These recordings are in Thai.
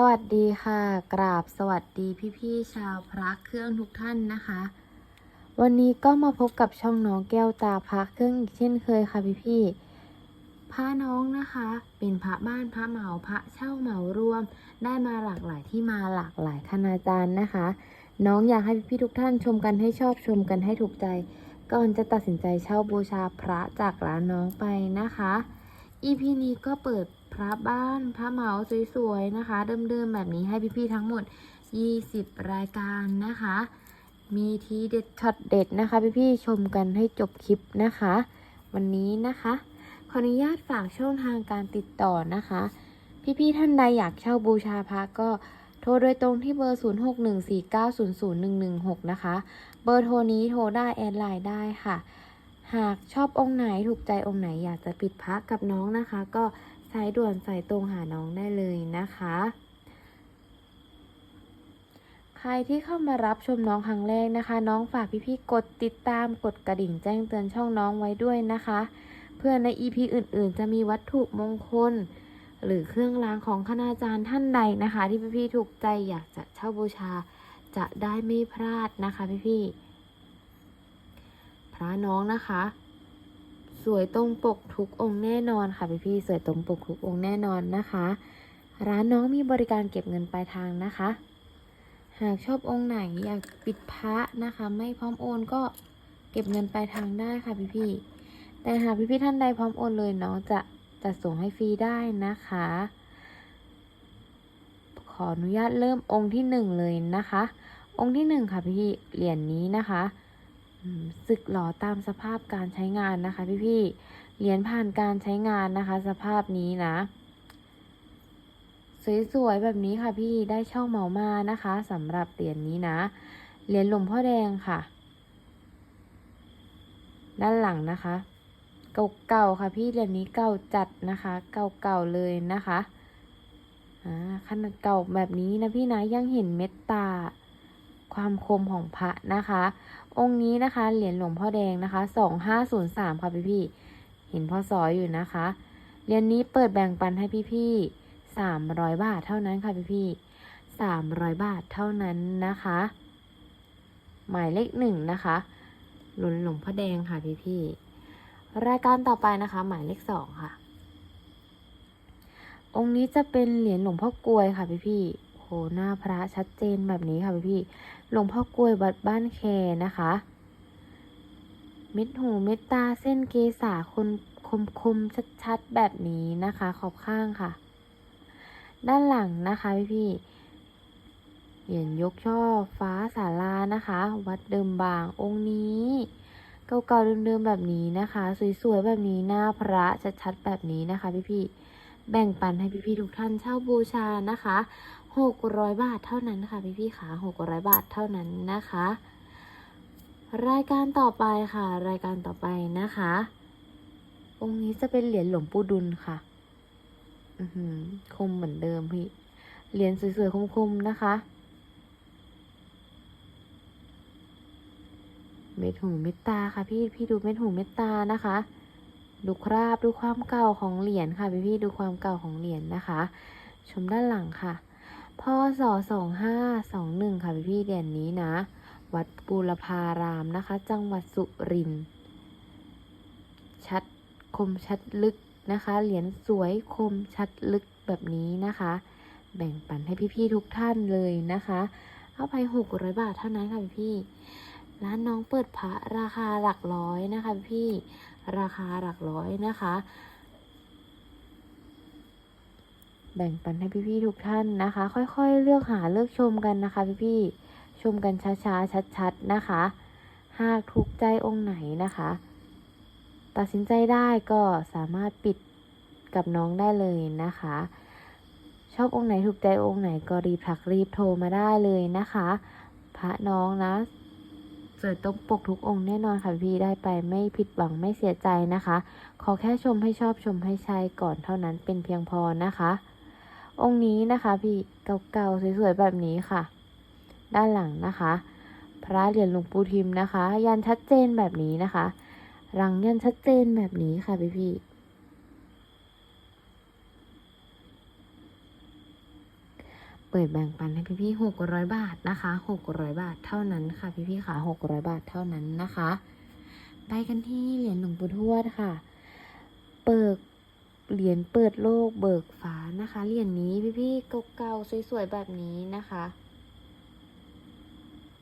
สวัสดีค่ะ กราบสวัสดีพี่ๆชาวพระเครื่องทุกท่านนะคะ วันนี้ก็มาพบกับช่องน้องแก้วตาพระเครื่องอีกเช่นเคยค่ะพี่ๆพระน้องนะคะ เป็นพระบ้านพระเหมาพระเช่าเหมารวม ได้มาหลากหลายที่มาหลากหลายคณาจารย์นะคะ น้องอยากให้พี่ๆทุกท่านชมกันให้ชอบชมกันให้ถูกใจ ก่อนจะตัดสินใจเช่าบูชาพระจากร้านน้องไปนะคะ EP นี้ก็เปิด พระบ้านพระเหมาสวยๆนะคะ เดิมๆแบบนี้ให้พี่ๆทั้งหมด 20 รายการนะคะ มีทีเด็ดช็อตเด็ดนะคะ พี่ๆชมกันให้จบคลิปนะคะ วันนี้นะคะ ขออนุญาตฝากช่องทางการติดต่อนะคะ พี่ๆท่านใดอยากเช่าบูชาพระก็โทรโดยตรงที่เบอร์ 0614900116 นะคะ เบอร์โทรนี้โทรได้แอดไลน์ได้ค่ะ หากชอบองค์ไหนถูกใจองค์ไหนอยากจะปิดพระกับน้องนะคะ ก็ สายด่วนสายตรงหาน้องได้เลยนะคะ ใครที่เข้ามารับชมน้องครั้งแรกนะคะ น้องฝากพี่ๆกดติดตามกดกระดิ่งแจ้งเตือนช่องน้องไว้ด้วยนะคะ เพื่อใน EP อื่นๆ จะมีวัตถุมงคล หรือเครื่องรางของคณาจารย์ท่านใดนะคะ ที่พี่ๆถูกใจอยากจะเช่าบูชาจะได้ไม่พลาดนะคะพี่ๆพระน้องนะคะ สวยตรงปกทุกองค์แน่นอนค่ะพี่พี่สวยตรงปกทุกองค์แน่นอนนะคะ ร้านน้องมีบริการเก็บเงินปลายทางนะคะ หากชอบองค์ไหนอยากปิดพระนะคะ ไม่พร้อมโอนก็เก็บเงินปลายทางได้ค่ะพี่พี่แต่หากพี่พี่ท่านใดพร้อมโอนเลยน้องจะจะส่งให้ฟรีได้นะคะ ขออนุญาตเริ่มองค์ที่หนึ่งเลยนะคะ องค์ที่หนึ่งค่ะพี่เหรียญนี้นะคะ สึกหล่อตามสภาพการใช้งานนะคะพี่ๆเหรียญผ่านการใช้งานนะคะ สภาพนี้นะ สวยๆแบบนี้ค่ะพี่ได้เช่าเหมามานะคะสำหรับเหรียญนี้นะเหรียญหลวงพ่อแดงค่ะ ด้านหลังนะคะเก่าๆค่ะพี่เหรียญนี้เก่าจัดนะคะ เก่าๆเลยนะคะขนาดเก่าแบบนี้นะพี่นะยังเห็นเม็ดตา ความคมของพระนะคะ องค์นี้นะคะ เหรียญหลวงพ่อแดงนะคะสองห้าศูนย์สามค่ะพี่พี่เห็นพ่อสอยอยู่นะคะ เหรียญนี้เปิดแบ่งปันให้พี่พี่สามร้อยบาทเท่านั้นค่ะพี่พี่สามร้อยบาทเท่านั้นนะคะ หมายเลขหนึ่งนะคะหลุนหลวงพ่อแดงค่ะพี่พี่รายการต่อไปนะคะ หมายเลขสองค่ะ องค์นี้จะเป็นเหรียญหลวงพ่อกลวยค่ะพี่พี่ หหน้าพระชัดเจนแบบนี้ค่ะพี่พี่หลวงพ่อกลวยวัดบ้านแคนะคะ เม็ดหูเม็ดตาเส้นเกษาคนคมคมชัดๆแบบนี้นะคะ ขอบข้างค่ะ ด้านหลังนะคะพี่พี่เหรียญยกช่อฟ้าศาลานะคะ วัดเดิมบางองค์นี้เก่าๆเดิมๆแบบนี้นะคะ สวยๆแบบนี้หน้าพระชัดๆแบบนี้นะคะพี่พี่ๆแบ่งปันให้พี่พี่ๆทุกท่านเช่าบูชานะคะ หกร้อยบาทเท่านั้นค่ะพี่พี่ขาหกร้อยบาทเท่านั้นนะคะ รายการต่อไปค่ะ รายการต่อไปนะคะ องค์นี้จะเป็นเหรียญหลวงปู่ดุลค่ะ อือหือคมเหมือนเดิมพี่ เหรียญสวยๆคมๆนะคะเม็ดหูเม็ดตาค่ะพี่พี่ดูเม็ดหูเม็ดตานะคะ ดูคราบดูความเก่าของเหรียญค่ะพี่พี่ดูความเก่าของเหรียญนะคะ ชมด้านหลังค่ะ พศสองห้าสองหนึ่งค่ะพี่พี่เหรียญนี้นะ วัดบูรพารามนะคะ จังหวัดสุรินทร์ชัดคมชัดลึกนะคะ เหรียญสวยคมชัดลึกแบบนี้นะคะ แบ่งปันให้พี่ๆทุกท่านเลยนะคะ เอาไปหกร้อยบาทเท่านั้นค่ะพี่ๆร้านน้องเปิดพระราคาหลักร้อยนะคะพี่ ราคาหลักร้อยนะคะ แบ่งปันให้พี่ๆทุกท่านนะคะ ค่อยๆ เลือกหาเลือกชมกันนะคะ พี่ๆชมกันช้าๆชัดๆนะคะ หากถูกใจองค์ไหนนะคะ ตัดสินใจได้ก็สามารถปิดกับน้องได้เลยนะคะ ชอบองค์ไหนถูกใจองค์ไหนก็รีบทักรีบโทรมาได้เลยนะคะ พระน้องนะสวยตรงปกทุกองค์แน่นอนค่ะพี่ได้ไปไม่ผิดหวังไม่เสียใจนะคะ ขอแค่ชมให้ชอบชมให้ใช่ก่อนเท่านั้นเป็นเพียงพอนะคะ องค์นี้นะคะพี่เก่าๆสวยๆแบบนี้ค่ะ ด้านหลังนะคะ พระเหรียญหลวงปู่ทิมนะคะ ยันชัดเจนแบบนี้นะคะรังยันชัดเจนแบบนี้ค่ะพี่พี่เปิดแบ่งปันให้พี่ๆหกร้อยบาทนะคะหกร้อยบาทเท่านั้นค่ะพี่ๆค่ะหกร้อยบาทเท่านั้นนะคะ ไปกันที่เหรียญหลวงปู่ทวดค่ะ เปิด เหรียญเปิดโลกเบิกฟ้านะคะ เหรียญนี้พี่ๆเก่าๆสวยๆแบบนี้นะคะ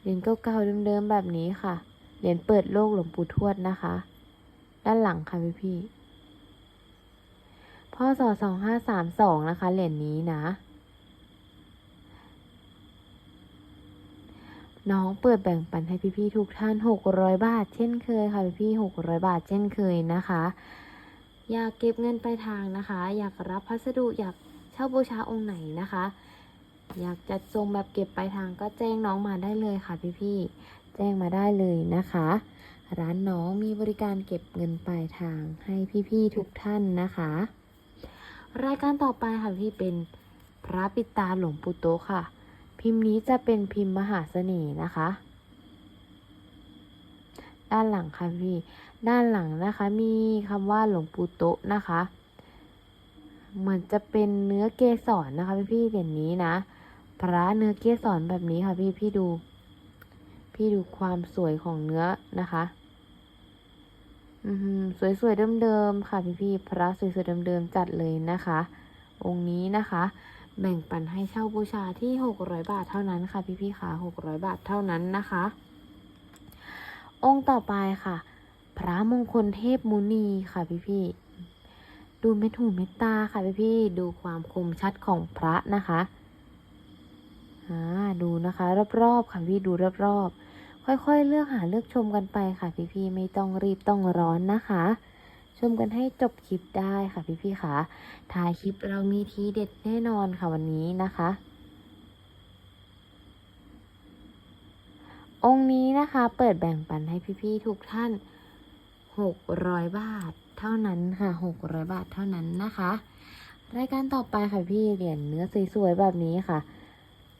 เหรียญเก่าๆเดิมๆแบบนี้ค่ะ เหรียญเปิดโลกหลวงปู่ทวดนะคะ ด้านหลังค่ะพี่ๆพศสองห้าสามสองนะคะ เหรียญนี้นะ น้องเปิดแบ่งปันให้พี่ๆทุกท่านหกร้อยบาท เช่นเคยค่ะพี่ๆหกร้อยบาทเช่นเคยนะคะ อยากเก็บเงินไปลายทางนะคะ อยากรับพัสดุอยากเช่าบูชาองค์ไหนนะคะ อยากจัดทรงแบบเก็บไปลายทางก็แจ้งน้องมาได้เลยค่ะพี่ๆแจ้งมาได้เลยนะคะ ร้านน้องมีบริการเก็บเงินปลายทางให้พี่ๆทุกท่านนะคะ รายการต่อไปค่ะพี่เป็นพระปิตาหลวงปู่โตค่ะ พิมพ์นี้จะเป็นพิมพ์มหาเสน่ห์นะคะ ด้านหลังค่ะพี่ ด้านหลังนะคะมีคำว่าหลวงปู่โตะนะคะ เหมือนจะเป็นเนื้อเกสรนะคะพี่พี่เหรียญนี้นะ พระเนื้อเกสรแบบนี้ค่ะพี่พี่ดู พี่ดูความสวยของเนื้อนะคะอือหือสวยๆเดิมๆค่ะพี่พี่พระสวยๆเดิมๆจัดเลยนะคะ องค์นี้นะคะ แบ่งปันให้เช่าบูชาที่600บาทเท่านั้นค่ะพี่พี่ค่ะ600บาทเท่านั้นนะคะ องค์ต่อไปค่ะ พระมงคลเทพมุนีค่ะพี่พี่ดูเม็ดหูเม็ดตาค่ะพี่พี่ดูความคมชัดของพระนะคะอ่าดูนะคะ รอบๆค่ะพี่ดูรอบๆค่อยๆ เลือกหาเลือกชมกันไปค่ะพี่พี่ไม่ต้องรีบต้องร้อนนะคะชมกันให้จบคลิปได้ค่ะพี่พี่ค่ะท้ายคลิปเรามีทีเด็ดแน่นอนค่ะวันนี้นะคะ องค์นี้นะคะเปิดแบ่งปันให้พี่ๆทุกท่าน 600 บาทเท่านั้นค่ะ 600 บาทเท่านั้นนะคะ รายการต่อไปค่ะพี่เหรียญเนื้อสวยๆแบบนี้ค่ะ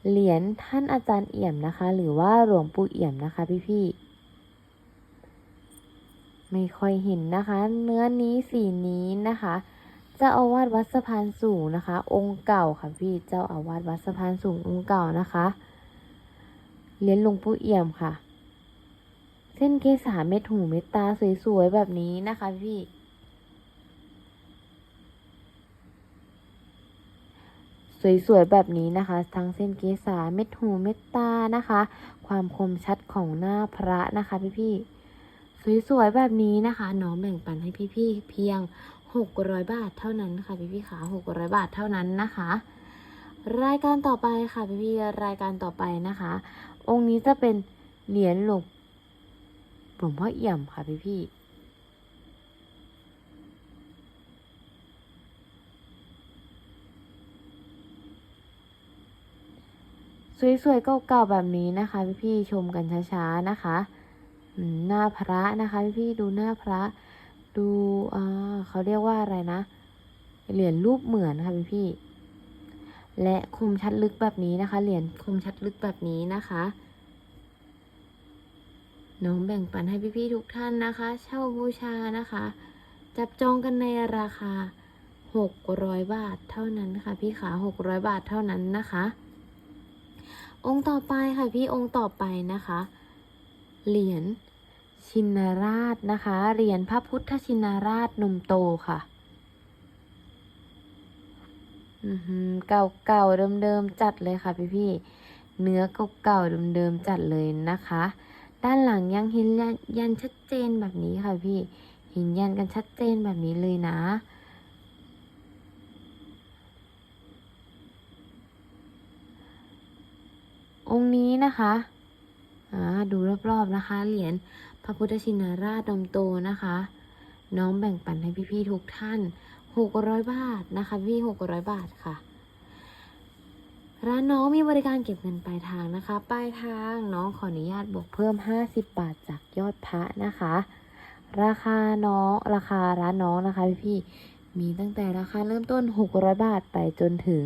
เหรียญท่านอาจารย์เอี่ยมนะคะ หรือว่าหลวงปู่เอี่ยมนะคะ พี่ๆไม่ค่อยเห็นนะคะ เนื้อนี้สีนี้นะคะเจ้าอาวาสวัดสะพานสูงนะคะ องค์เก่าค่ะพี่เจ้าอาวาสวัดสะพานสูงองค์เก่านะคะเหรียญหลวงปู่เอี่ยมค่ะ เส้นเกษาเม็ดหูเม็ดตาสวยๆ แบบนี้นะคะพี่สวยๆ แบบนี้นะคะ ทั้งเส้นเกษาเม็ดหูเม็ดตานะคะ ความคมชัดของหน้าพระนะคะพี่ๆสวยๆ แบบนี้นะคะน้องแบ่งปันให้พี่ๆ เพียง 600 บาทเท่านั้นค่ะพี่ๆขา600 บาทเท่านั้นนะคะ รายการต่อไปค่ะพี่ๆรายการต่อไปนะคะ องค์นี้จะเป็นเหรียญหลวง หลวงพ่อเอี่ยมค่ะพี่พี่สวยๆเก่าๆแบบนี้นะคะพี่ๆชมกันช้าๆนะคะหน้าพระนะคะพี่ๆดูหน้าพระ ดูอ่าเขาเรียกว่าอะไรนะ เหรียญรูปเหมือนค่ะพี่ๆและคมชัดลึกแบบนี้นะคะ เหรียญคมชัดลึกแบบนี้นะคะ น้องแบ่งปันให้พี่ๆทุกท่านนะคะ เช่าบูชานะคะ จับจองกันในราคา 600 บาทเท่านั้นค่ะ พี่ขา600 บาทเท่านั้นนะคะ องค์ต่อไปค่ะพี่องค์ต่อไปนะคะ เหรียญชินราชนะคะ เหรียญพระพุทธชินราชนมโตค่ะอือหือเก่าๆเดิมๆจัดเลยค่ะพี่พี่ๆเนื้อเก่าๆเดิมๆจัดเลยนะคะ ด้านหลังยังเห็นยันชัดเจนแบบนี้ค่ะพี่ เห็นยันกันชัดเจนแบบนี้เลยนะ องค์นี้นะคะอ่าดูรอบๆนะคะ เหรียญพระพุทธชินราชนมโตนะคะ น้องแบ่งปันให้พี่ๆทุกท่านหกร้อยบาทนะคะ พี่หกร้อยบาทค่ะ ร้านน้องมีบริการเก็บเงินปลายทางนะคะ ปลายทางน้องขออนุญาตบวกเพิ่ม 50 บาทจากยอดพระนะคะ ราคาน้องราคาร้านน้องนะคะพี่พี่มีตั้งแต่ราคาเริ่มต้น 600 บาทไปจนถึง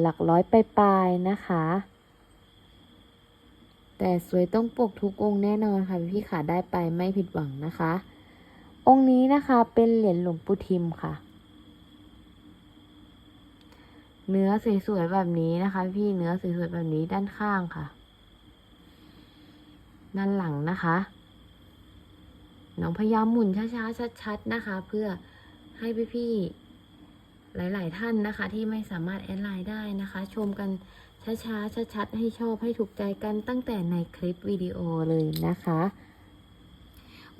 หลักร้อยปลายๆนะคะ แต่สวยต้องปกทุกองค์แน่นอนค่ะพี่ๆขาได้ไปไม่ผิดหวังนะคะ องค์นี้นะคะเป็นเหรียญหลวงปู่ทิมค่ะ เนื้อสวยๆแบบนี้นะคะ พี่เนื้อสวยๆแบบนี้ด้านข้างค่ะ ด้านหลังนะคะน้องพยายามหมุนช้าๆชัดๆนะคะ เพื่อให้พี่ๆหลาย ๆ ท่านนะคะ ที่ไม่สามารถแอดไลน์ได้นะคะ ชมกันช้าๆชัดๆให้ชอบให้ถูกใจกันตั้งแต่ในคลิปวิดีโอเลยนะคะ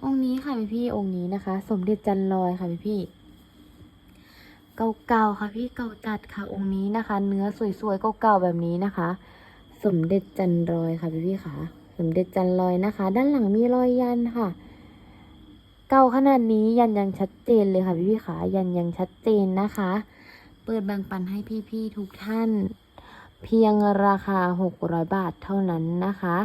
องค์นี้ค่ะพี่ๆองค์นี้นะคะ สมเด็จจันลอยค่ะพี่ๆ เก่าๆค่ะพี่เก่าจัดค่ะองค์นี้นะคะ เนื้อสวยๆเก่าๆแบบนี้นะคะ สมเด็จจันลอยค่ะพี่ๆค่ะ สมเด็จจันลอยนะคะ ด้านหลังมีรอยยันค่ะ เก่าขนาดนี้ยันยังชัดเจนเลยค่ะพี่พี่ๆขายันยังชัดเจนนะคะ เปิดแบ่งปันให้พี่ๆทุกท่าน เพียงราคา 600 บาทเท่านั้นนะคะ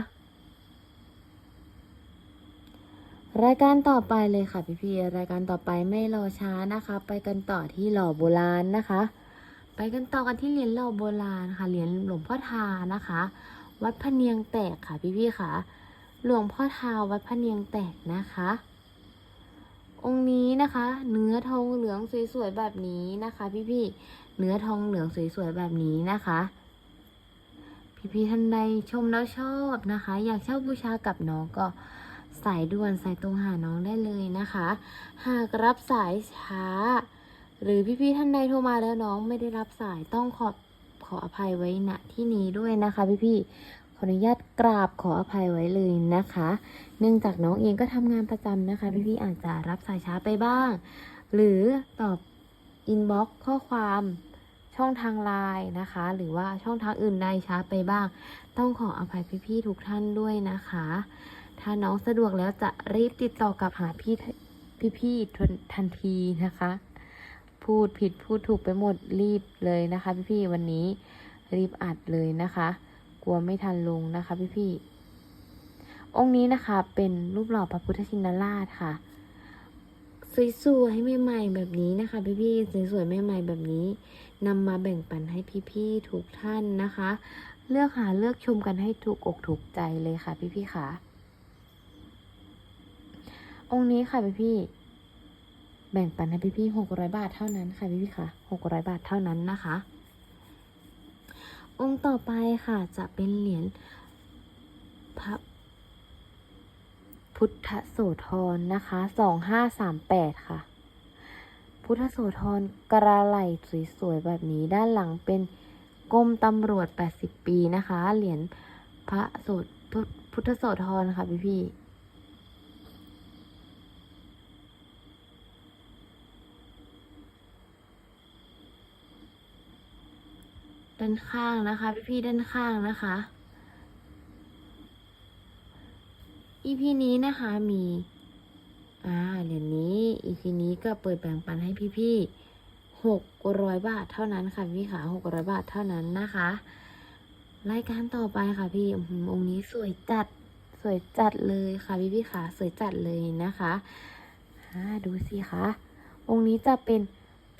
รายการต่อไปเลยค่ะพี่ๆรายการต่อไปไม่รอช้านะคะ ไปกันต่อที่หล่อโบราณนะคะ ไปกันต่อกันที่เหรียญหล่อโบราณค่ะเหรียญหลวงพ่อทานะคะ วัดพะเนียงแตกค่ะพี่ๆค่ะ หลวงพ่อทาวัดพะเนียงแตกนะคะ องค์นี้นะคะ เนื้อทองเหลืองสวยๆแบบนี้นะคะ พี่ๆเนื้อทองเหลืองสวยๆแบบนี้นะคะพี่ๆท่านใดชมแล้วชอบนะคะ อยากเช่าบูชากับน้องก็ สายด่วนสายตรงหาน้องได้เลยนะคะ หากรับสายช้า หรือพี่ๆท่านใดโทรมาแล้วน้องไม่ได้รับสายต้องขอขออภัยไว้ณที่นี้ด้วยนะคะพี่ๆขออนุญาตกราบขออภัยไว้เลยนะคะ เนื่องจากน้องเองก็ทำงานประจำนะคะ พี่ๆอาจจะรับสายช้าไปบ้าง หรือตอบอินบ็อกข้อความช่องทางไลน์นะคะ หรือว่าช่องทางอื่นใดช้าไปบ้าง ต้องขออภัยพี่ๆทุกท่านด้วยนะคะ ถ้าน้องสะดวกแล้วจะรีบติดต่อกับหาพี่พี่ๆทันทันทีนะคะ พูดผิดพูดถูกไปหมดรีบเลยนะคะ พี่ๆวันนี้รีบอัดเลยนะคะ กลัวไม่ทันลงนะคะพี่ๆองค์นี้นะคะเป็นรูปหล่อพระพุทธชินราชค่ะ สวยๆใหม่ๆแบบนี้นะคะ พี่ๆสวยๆใหม่ๆแบบนี้นำมาแบ่งปันให้พี่ๆทุกท่านนะคะ เลือกหาเลือกชมกันให้ถูกอกถูกใจเลยค่ะ พี่ๆค่ะ องค์นี้ค่ะพี่ๆแบ่งปันให้พี่ๆหกร้อยบาทเท่านั้นค่ะพี่ๆค่ะหกร้อยบาทเท่านั้นนะคะ องค์ต่อไปค่ะจะเป็นเหรียญพระพุทธโสธรนะคะสองห้าสามแปดค่ะ พุทธโสธรกระไหลสวยๆแบบนี้ด้านหลังเป็นกรมตำรวจ80ปีนะคะ เหรียญพระโสธพุพุทธโสธรค่ะพี่พี่ ด้านข้างนะคะพี่พี่ๆด้านข้างนะคะ EP นี้นะคะมีอ่าเหรียญนี้ EP นี้ก็เปิดแบ่งปันให้พี่ๆหกร้อยบาทเท่านั้นค่ะพี่ขาหกร้อยบาทเท่านั้นนะคะ รายการต่อไปค่ะพี่อองค์นี้สวยจัดสวยจัดเลยค่ะพี่พี่ขาสวยจัดเลยนะคะดูสิคะองค์นี้จะเป็น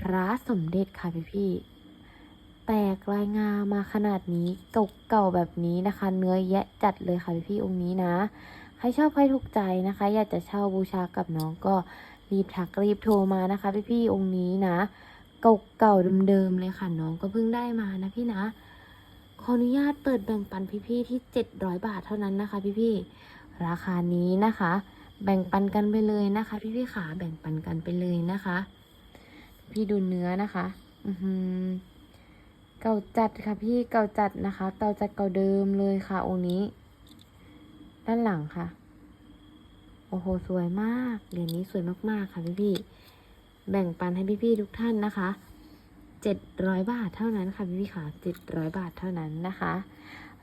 พระสมเด็จค่ะพี่พี่ แตกลายงามาขนาดนี้เก่าๆแบบนี้นะคะ เนื้อแยะจัดเลยค่ะพี่พี่องค์นี้นะ ใครชอบใครถูกใจนะคะ อยากจะเช่าบูชากับน้องก็รีบทักรีบโทรมานะคะ พี่ๆองค์นี้นะ เก่าๆเดิมๆเลยค่ะน้องก็เพิ่งได้มานะพี่นะขออนุญาตเปิดแบ่งปันพี่ๆที่ 700 บาทเท่านั้นนะคะ พี่ๆราคานี้นะคะ แบ่งปันกันไปเลยนะคะ พี่ๆขาแบ่งปันกันไปเลยนะคะ พี่ดูเนื้อนะคะ อือหือ เก่าจัดค่ะพี่เก่าจัดนะคะ เก่าจัดเก่าเดิมเลยค่ะ องค์นี้ ด้านหลังค่ะ โอ้โหสวยมากเหรียญนี้สวยมากๆค่ะพี่พี่ๆแบ่งปันให้พี่พี่ๆทุกท่านนะคะเจ็ดร้อยบาทเท่านั้นค่ะพี่พี่ๆค่ะเจ็ดร้อยบาทเท่านั้นนะคะ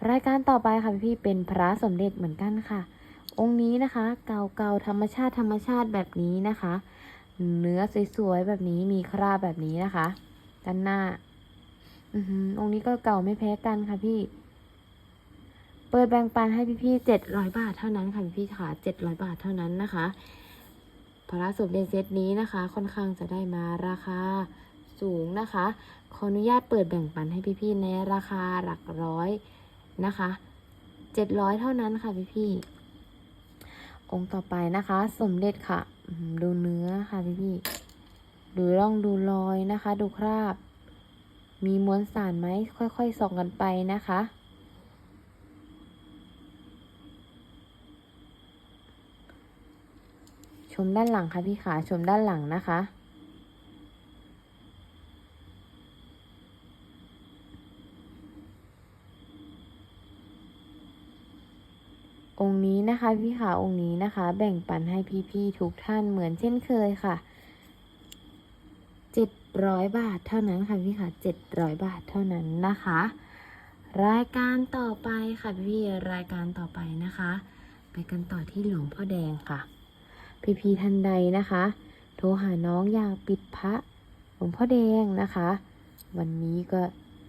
รายการต่อไปค่ะพี่พี่เป็นพระสมเด็จเหมือนกันค่ะ องค์นี้นะคะ เก่าๆธรรมชาติธรรมชาติแบบนี้นะคะ เนื้อสวยๆแบบนี้มีคราบแบบนี้นะคะ ด้านหน้า อือหือองค์นี้ก็เก่าไม่แพ้กันค่ะพี่ เปิดแบ่งปันให้พี่ๆเจ็ดร้อยบาทเท่านั้นค่ะพี่ๆค่ะเจ็ดร้อยบาทเท่านั้นนะคะพระสมเด็จเซตนี้นะคะ ค่อนข้างจะได้มาราคาสูงนะคะ ขออนุญาตเปิดแบ่งปันให้พี่ๆในราคาหลักร้อยนะคะเจ็ดร้อยเท่านั้นค่ะพี่ๆองค์ต่อไปนะคะ สมเด็จค่ะ ดูเนื้อค่ะพี่ๆดูร่องดูรอยนะคะ ดูคราบ มีมวลสารไหมค่อยๆส่องกันไปนะคะ ชมด้านหลังค่ะพี่ขาชมด้านหลังนะคะองค์นี้นะคะพี่ขาองค์นี้นะคะ แบ่งปันให้พี่ๆทุกท่านเหมือนเช่นเคยค่ะ ร้อยบาทเท่านั้นค่ะพี่ขาเจ็ดร้อยบาทเท่านั้นนะคะ รายการต่อไปค่ะพี่รายการต่อไปนะคะ ไปกันต่อที่หลวงพ่อแดงค่ะ พี่ๆท่านใดนะคะ โทรหาน้องอยากปิดพระหลวงพ่อแดงนะคะ วันนี้ก็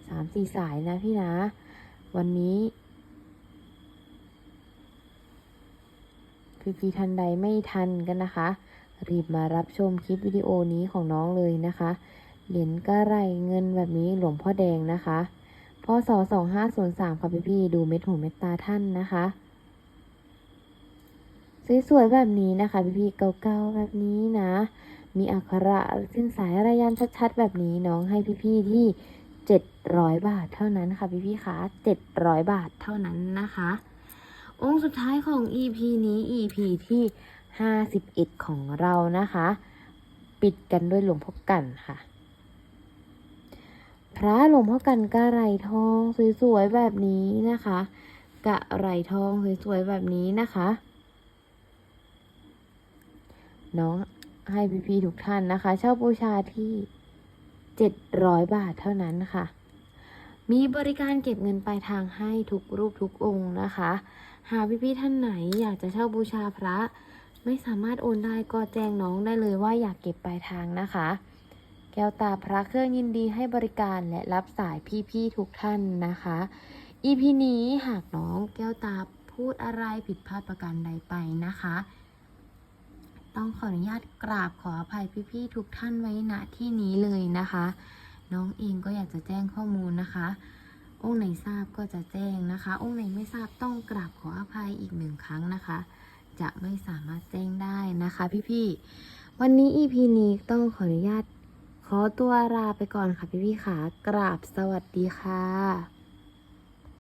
สามสี่สายนะพี่นะ วันนี้พี่ๆท่านใดไม่ทันกันนะคะ รีบมารับชมคลิปวิดีโอนี้ของน้องเลยนะคะ เหรียญกระไรเงินแบบนี้หลวงพ่อแดงนะคะพศสองห้าศูนย์สามค่พี่ๆดูเม็ดหูเม็ดตาท่านนะคะสวยๆแบบนี้นะคะพี่ๆเก่าๆแบบนี้นะ มีอักขระขึ้นสายระยันชัดๆ แบบนี้น้องให้พี่ๆที่เจ็ดร้อยบาทเท่านั้นค่ะพี่ๆคะเจ็ดร้อยบาทเท่านั้นนะคะ องค์สุดท้ายของ EP นี้ EP ที่ 51 ของเรานะคะ ปิดกันด้วยหลวงพ่อกันค่ะ พระหลวงพ่อกันกะไรทองสวยๆแบบนี้นะคะกะไรทองสวยๆแบบนี้นะคะ น้องให้พี่ๆทุกท่านนะคะ เช่าบูชาที่ 700 บาทเท่านั้นค่ะ มีบริการเก็บเงินปลายทางให้ทุกรูปทุกองค์นะคะ หากพี่ๆท่านไหนอยากจะเช่าบูชาพระ ไม่สามารถโอนได้ก็แจ้งน้องได้เลยว่าอยากเก็บปลายทางนะคะ แก้วตาพระเครื่องยินดีให้บริการและรับสายพี่ๆทุกท่านนะคะ EP นี้หากน้องแก้วตาพูดอะไรผิดพลาดประการใดไปนะคะ ต้องขออนุญาตกราบขออภัยพี่ๆทุกท่านไว้ณที่นี้เลยนะคะ น้องเองก็อยากจะแจ้งข้อมูลนะคะ องค์ไหนทราบก็จะแจ้งนะคะ องค์ไหนไม่ทราบต้องกราบขออภัยอีกหนึ่งครั้งนะคะ จะไม่สามารถแจ้งได้นะคะพี่ๆ วันนี้ EP นี้ต้องขออนุญาต ขอตัวลาไปก่อนค่ะพี่ๆค่ะ กราบสวัสดีค่ะ